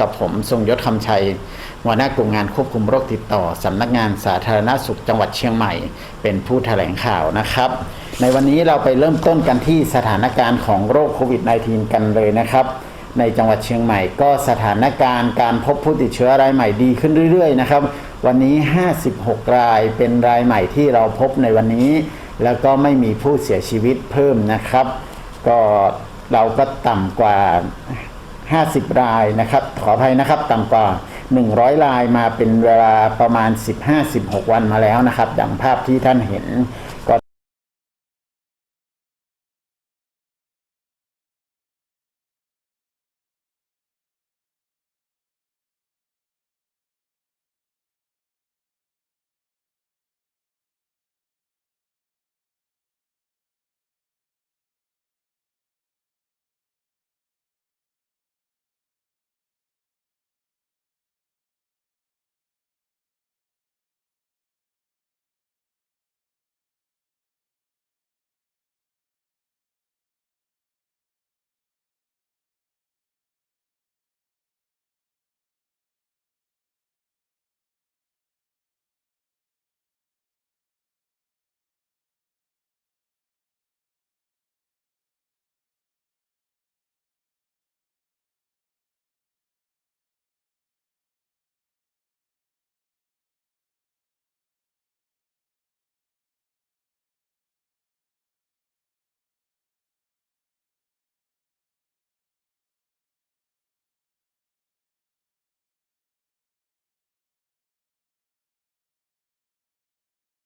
กับผมทรงยศคำชัยหัวหน้ากลุ่มงานควบคุมโรคติดต่อสำนักงานสาธารณสุขจังหวัดเชียงใหม่ เป็นผู้แถลงข่าวนะครับ ในวันนี้เราไปเริ่มต้นกันที่สถานการณ์ของโรคโควิด -19 กันเลยนะครับ ในจังหวัดเชียงใหม่ก็สถานการณ์การพบผู้ติดเชื้อรายใหม่ดีขึ้นเรื่อย ๆ นะครับ วันนี้ 56 รายเป็นรายใหม่ที่เราพบในวันนี้ แล้วก็ไม่มีผู้เสียชีวิตเพิ่มนะครับ ก็เราก็ต่ำกว่า 50 รายนะครับ ขออภัยนะครับต่ำกว่า 100 รายมาเป็นเวลาประมาณ 15-16 วันมาแล้วนะครับ ดังภาพที่ท่านเห็นก็